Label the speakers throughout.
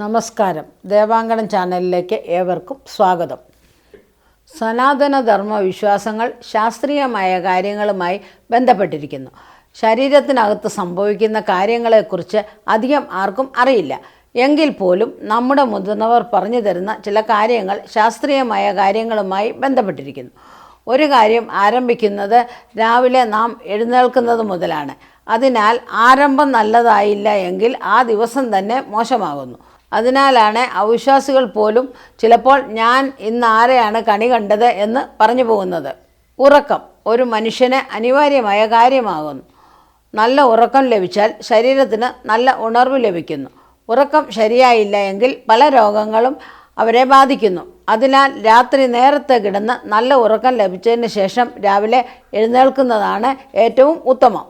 Speaker 1: നമസ്കാരം. ദേവാങ്കണം ചാനലിലേക്ക് ഏവർക്കും സ്വാഗതം. സനാതനധർമ്മ വിശ്വാസങ്ങൾ ശാസ്ത്രീയമായ കാര്യങ്ങളുമായി ബന്ധപ്പെട്ടിരിക്കുന്നു. ശരീരത്തിനകത്ത് സംഭവിക്കുന്ന കാര്യങ്ങളെക്കുറിച്ച് അധികം ആർക്കും അറിയില്ല. എങ്കിൽ പോലും നമ്മുടെ മുതിർന്നവർ പറഞ്ഞു തരുന്ന ചില കാര്യങ്ങൾ ശാസ്ത്രീയമായ കാര്യങ്ങളുമായി ബന്ധപ്പെട്ടിരിക്കുന്നു. ഒരു കാര്യം ആരംഭിക്കുന്നത് രാവിലെ നാം എഴുന്നേൽക്കുന്നത് മുതലാണ്. അതിനാൽ ആരംഭം നല്ലതായില്ല എങ്കിൽ ആ ദിവസം തന്നെ മോശമാകുന്നു. അതിനാലാണ് അവിശ്വാസികൾ പോലും ചിലപ്പോൾ ഞാൻ ഇന്ന് ആരെയാണ് കണി കണ്ടത് എന്ന് പറഞ്ഞു പോകുന്നത്. ഉറക്കം ഒരു മനുഷ്യന് അനിവാര്യമായ കാര്യമാകുന്നു. നല്ല ഉറക്കം ലഭിച്ചാൽ ശരീരത്തിന് നല്ല ഉണർവ് ലഭിക്കുന്നു. ഉറക്കം ശരിയായില്ല എങ്കിൽ പല രോഗങ്ങളും അവരെ ബാധിക്കുന്നു. അതിനാൽ രാത്രി നേരത്തെ കിടന്ന് നല്ല ഉറക്കം ലഭിച്ചതിന് ശേഷം രാവിലെ എഴുന്നേൽക്കുന്നതാണ് ഏറ്റവും ഉത്തമം.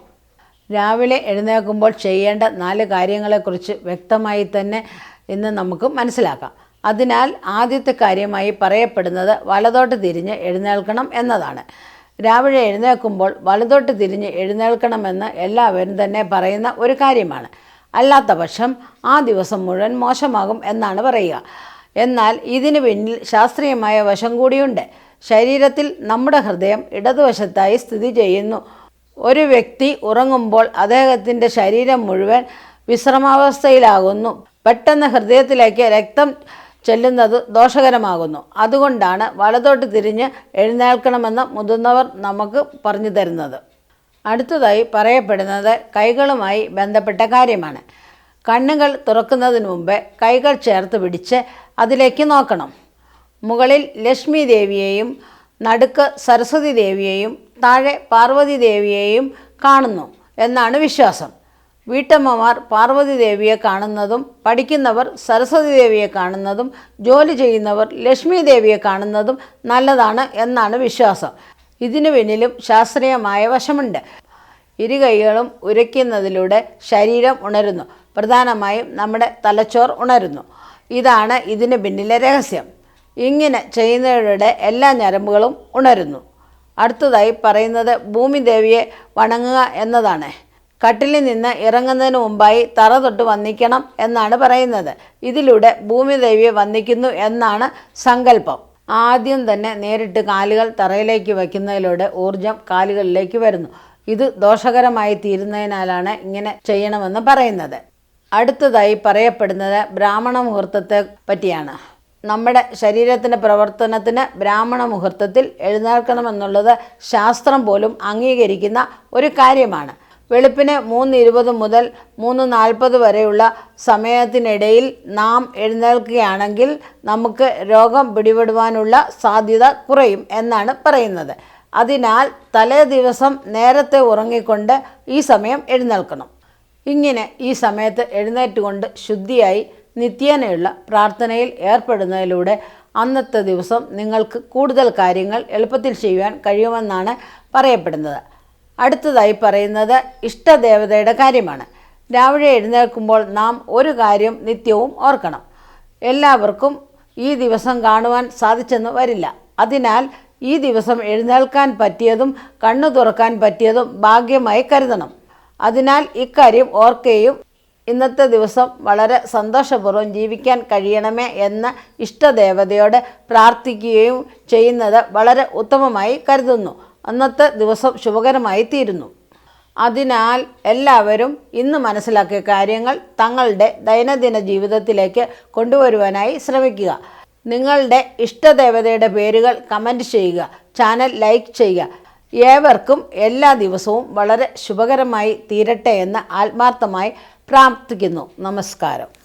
Speaker 1: രാവിലെ എഴുന്നേൽക്കുമ്പോൾ ചെയ്യേണ്ട നാല് കാര്യങ്ങളെക്കുറിച്ച് വ്യക്തമായി തന്നെ ഇന്ന് നമുക്ക് മനസ്സിലാക്കാം. അതിനാൽ ആദ്യത്തെ കാര്യമായി പറയപ്പെടുന്നത് വലതോട്ട് തിരിഞ്ഞ് എഴുന്നേൽക്കണം എന്നതാണ്. രാവിലെ എഴുന്നേൽക്കുമ്പോൾ വലതോട്ട് തിരിഞ്ഞ് എഴുന്നേൽക്കണമെന്ന് എല്ലാവരും തന്നെ പറയുന്ന ഒരു കാര്യമാണ്. അല്ലാത്ത പക്ഷം ആ ദിവസം മുഴുവൻ മോശമാകും എന്നാണ് പറയുക. എന്നാൽ ഇതിന് പിന്നിൽ ശാസ്ത്രീയമായ വശം കൂടിയുണ്ട്. ശരീരത്തിൽ നമ്മുടെ ഹൃദയം ഇടതുവശത്തായി സ്ഥിതി ചെയ്യുന്നു. ഒരു വ്യക്തി ഉറങ്ങുമ്പോൾ അദ്ദേഹത്തിന്റെ ശരീരം മുഴുവൻ വിശ്രമാവസ്ഥയിലാകുന്നു. പെട്ടെന്ന് ഹൃദയത്തിലേക്ക് രക്തം ചെല്ലുന്നത് ദോഷകരമാകുന്നു. അതുകൊണ്ടാണ് വലതോട്ട് തിരിഞ്ഞ് എഴുന്നേൽക്കണമെന്ന് മുതിർന്നവർ നമുക്ക് പറഞ്ഞു തരുന്നത്. അടുത്തതായി പറയപ്പെടുന്നത് കൈകളുമായി ബന്ധപ്പെട്ട കാര്യമാണ്. കണ്ണുകൾ തുറക്കുന്നതിന് മുമ്പേ കൈകൾ ചേർത്ത് പിടിച്ച് അതിലേക്ക് നോക്കണം. മുകളിൽ ലക്ഷ്മി ദേവിയെയും നടുക്ക് സരസ്വതി ദേവിയെയും താഴെ പാർവതി ദേവിയെയും കാണുന്നു എന്നാണ് വിശ്വാസം. വീട്ടമ്മമാർ പാർവതി ദേവിയെ കാണുന്നതും പഠിക്കുന്നവർ സരസ്വതി ദേവിയെ കാണുന്നതും ജോലി ചെയ്യുന്നവർ ലക്ഷ്മി ദേവിയെ കാണുന്നതും നല്ലതാണ് എന്നാണ് വിശ്വാസം. ഇതിനു പിന്നിലും ശാസ്ത്രീയമായ വശമുണ്ട്. ഇരുകൈകളും ഉരയ്ക്കുന്നതിലൂടെ ശരീരം ഉണരുന്നു. പ്രധാനമായും നമ്മുടെ തലച്ചോർ ഉണരുന്നു. ഇതാണ് ഇതിന് പിന്നിലെ രഹസ്യം. ഇങ്ങനെ ചെയ്യുന്നവരുടെ എല്ലാ ഞരമ്പുകളും ഉണരുന്നു. അടുത്തതായി പറയുന്നത് ഭൂമി ദേവിയെ വണങ്ങുക എന്നതാണ്. കട്ടിലിൽ നിന്ന് ഇറങ്ങുന്നതിന് മുമ്പായി തറ തൊട്ട് വന്ദിക്കണം എന്നാണ് പറയുന്നത്. ഇതിലൂടെ ഭൂമിദേവിയെ വന്ദിക്കുന്നു എന്നാണ് സങ്കല്പം. ആദ്യം തന്നെ നേരിട്ട് കാലുകൾ തറയിലേക്ക് വയ്ക്കുന്നതിലൂടെ ഊർജം കാലുകളിലേക്ക് വരുന്നു. ഇത് ദോഷകരമായി തീരുന്നതിനാലാണ് ഇങ്ങനെ ചെയ്യണമെന്ന് പറയുന്നത്. അടുത്തതായി പറയപ്പെടുന്നത് ബ്രാഹ്മണ മുഹൂർത്തത്തെ പറ്റിയാണ്. നമ്മുടെ ശരീരത്തിന്റെ പ്രവർത്തനത്തിന് ബ്രാഹ്മണ മുഹൂർത്തത്തിൽ എഴുന്നേൽക്കണമെന്നുള്ളത് ശാസ്ത്രം പോലും അംഗീകരിക്കുന്ന ഒരു കാര്യമാണ്. വെളുപ്പിന് മൂന്ന് ഇരുപത് മുതൽ മൂന്ന് നാൽപ്പത് വരെയുള്ള സമയത്തിനിടയിൽ നാം എഴുന്നേൽക്കുകയാണെങ്കിൽ നമുക്ക് രോഗം പിടിപെടുവാനുള്ള സാധ്യത കുറയും എന്നാണ് പറയുന്നത്. അതിനാൽ തലേ ദിവസം നേരത്തെ ഉറങ്ങിക്കൊണ്ട് ഈ സമയം എഴുന്നേൽക്കണം. ഇങ്ങനെ ഈ സമയത്ത് എഴുന്നേറ്റുകൊണ്ട് ശുദ്ധിയായി നിത്യേനയുള്ള പ്രാർത്ഥനയിൽ ഏർപ്പെടുന്നതിലൂടെ അന്നത്തെ ദിവസം നിങ്ങൾക്ക് കൂടുതൽ കാര്യങ്ങൾ എളുപ്പത്തിൽ ചെയ്യുവാൻ കഴിയുമെന്നാണ് പറയപ്പെടുന്നത്. അടുത്തതായി പറയുന്നത് ഇഷ്ടദേവതയുടെ കാര്യമാണ്. രാവിലെ എഴുന്നേൽക്കുമ്പോൾ നാം ഒരു കാര്യം നിത്യവും ഓർക്കണം. എല്ലാവർക്കും ഈ ദിവസം കാണുവാൻ സാധിച്ചെന്ന് വരില്ല. അതിനാൽ ഈ ദിവസം എഴുന്നേൽക്കാൻ പറ്റിയതും കണ്ണു തുറക്കാൻ പറ്റിയതും ഭാഗ്യമായി കരുതണം. അതിനാൽ ഇക്കാര്യം ഓർക്കുകയും ഇന്നത്തെ ദിവസം വളരെ സന്തോഷപൂർവം ജീവിക്കാൻ കഴിയണമേ എന്ന് ഇഷ്ടദേവതയോട് പ്രാർത്ഥിക്കുകയും ചെയ്യുന്നത് വളരെ ഉത്തമമായി കരുതുന്നു. അന്നത്തെ ദിവസം ശുഭകരമായി തീരുന്നു അതിനാൽ എല്ലാവരും ഇന്ന് മനസ്സിലാക്കിയ കാര്യങ്ങൾ തങ്ങളുടെ ദൈനംദിന ജീവിതത്തിലേക്ക് കൊണ്ടുവരുവാനായി ശ്രമിക്കുക. നിങ്ങളുടെ ഇഷ്ടദേവതയുടെ പേരുകൾ കമന്റ് ചെയ്യുക ചാനൽ ലൈക്ക് ചെയ്യുക. ഏവർക്കും എല്ലാ ദിവസവും വളരെ ശുഭകരമായി തീരട്ടെ എന്ന് ആത്മാർത്ഥമായി പ്രാർത്ഥിക്കുന്നു. നമസ്കാരം.